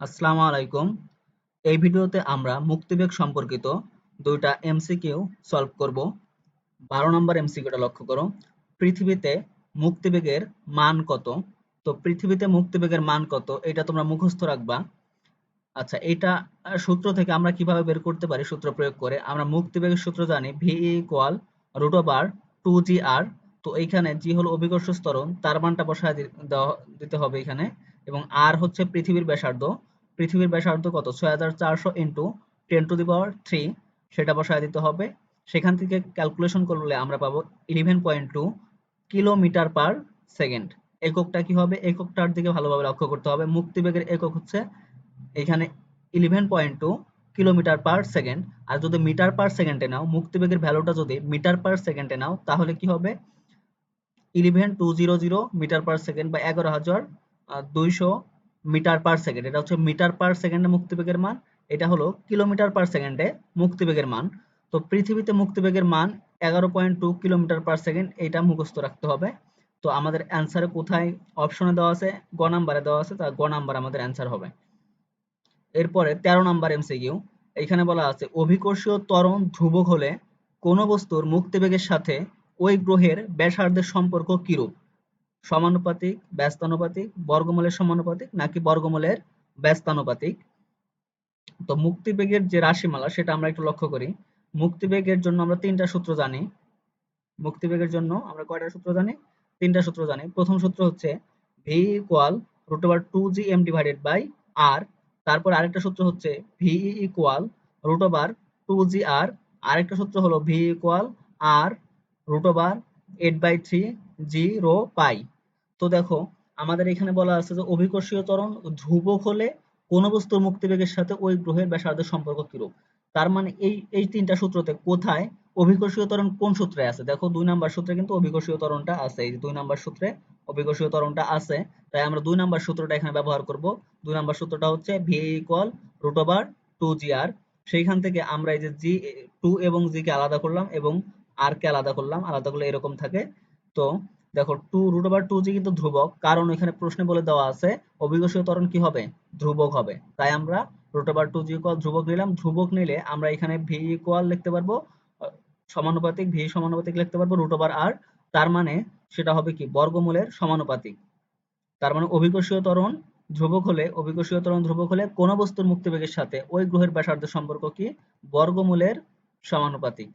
আসসালামু আলাইকুম। এই ভিডিওতে আমরা মুক্তিবেগ সম্পর্কিত দুইটা এমসিকিউ সলভ করব। বারো নম্বর এমসিকিউটা লক্ষ্য করো। পৃথিবীতে মুক্তিবেগের মান কত? তো পৃথিবীতে মুক্তিবেগের মান কত? এটা তোমরা মুখস্থ রাখবা। আচ্ছা এটা সূত্র থেকে আমরা কীভাবে বের করতে পারি সূত্র প্রয়োগ করে? আমরা মুক্তিবেগের সূত্র জানি V equal root over two G R তো এইখানে জি হলো অভিকর্ষ স্তরণ, তার মানটা বসায় দিতে হবে এখানে। এবং আর হচ্ছে পৃথিবীর ব্যাসার্ধ। পৃথিবীর ব্যাসার্ধ কত? ছয় হাজার চারশো into ten to the power three সেটা বসায় দিতে হবে। সেখান থেকে ক্যালকুলেশন করলে আমরা পাবো eleven point two kilometre per second এককটা কি হবে? এককটার দিকে ভালোভাবে লক্ষ্য করতে হবে। মুক্তিবেগের একক হচ্ছে এখানে eleven point two kilometre per second আর যদি মিটার পার সেকেন্ডে নাও, মুক্তিবেগের ভ্যালুটা যদি মিটার পার সেকেন্ডে নাও, তাহলে কি হবে? Eleven two zero zero metre per second বা এগারো হাজার দুইশো মিটার পার সেকেন্ড এটা হচ্ছে মিটার পার সেকেন্ডে মুক্তিবেগের মান, এটা হলো কিলোমিটার পার সেকেন্ডে মুক্তিবেগের মান। তো পৃথিবীতে মুক্তিবেগের মান এগারো point two kilometre per second এটা মুখস্থ রাখতে হবে। তো আমাদের অ্যান্সারে কোথায় অপশনে দেওয়া আছে, গ নাম্বারে দেওয়া আছে তা গ নাম্বার আমাদের অ্যান্সার হবে। এরপরে তেরো নাম্বার এমসিকিউ এখানে বলা আছে, অভিকর্ষীয় ত্বরণ ধ্রুবক হলে কোন বস্তুর মুক্তিবেগের সাথে ওই গ্রহের ব্যাসার্ধের সম্পর্ক কিরূপ? সমানুপাতিক, ব্যস্তানুপাতিক, বর্গমূলের সমানুপাতিক নাকি বর্গমূলের ব্যস্তানুপাতিক? তো মুক্তিবেগের যে রাশিমালা সেটা আমরা একটু লক্ষ্য করি। মুক্তিবেগের জন্য আমরা তিনটা সূত্র জানি। মুক্তিবেগের জন্য আমরা কয়টা সূত্র জানি? তিনটা সূত্র জানি। প্রথম সূত্র হচ্ছে V equal root over two G M divided by R তারপর আরেকটা সূত্র হচ্ছে V equal root over two G R আরেকটা সূত্র হলো V equal R root over eight by three G rho pi তো দেখো, আমাদের এখানে বলা আছে যে অভিকর্ষীয় ত্বরণ ধ্রুবক হলে কোন বস্তুর মুক্তিবেগের সাথে ওই গ্রহের ব্যাসার্ধের সম্পর্ক কিরূপ? তার মানে এই এই তিনটা সূত্রতে কোথায় অভিকর্ষীয় ত্বরণ কোন সূত্রে আছে? দেখো, দুই নাম্বার সূত্রে কিন্তু অভিকর্ষীয় ত্বরণটা আছে। এই দুই নাম্বার সূত্রে অভিকর্ষীয় ত্বরণটা আছে, তাই আমরা দুই নাম্বার সূত্রটা এখানে ব্যবহার করব। দুই নাম্বার সূত্রটা হচ্ছে V equal root over two G R সেইখান থেকে আমরা এই যে জি টু এবং জি কে আলাদা করলাম এবং আর কে আলাদা করলাম। আলাদা করলে এরকম থাকে। তো দেখো two root over two G কিন্তু ধ্রুবক, কারণ এখানে প্রশ্নে বলে দেওয়া আছে অভিকর্ষীয় ত্বরণ কি হবে? ধ্রুবক হবে। তাই আমরা root over two G equal ধ্রুবক নিলাম, ধ্রুবক নিলে আমরা এখানে ভি ইকুয়াল লিখতে পারব সমানুপাতিক ভি সমানুপাতিক লিখতে পারব রুট ওভার আর তার মানে সেটা হবে কি? বর্গমূলের সমানুপাতিক। তার মানে অভিকর্ষীয় ত্বরণ ধ্রুবক হলে অভিকর্ষীয় ত্বরণ ধ্রুবক হলে কোন বস্তুর মুক্তিবেগের সাথে ওই গ্রহের ব্যাসার্ধের সম্পর্ক কি? বর্গমূলের সমানুপাতিক।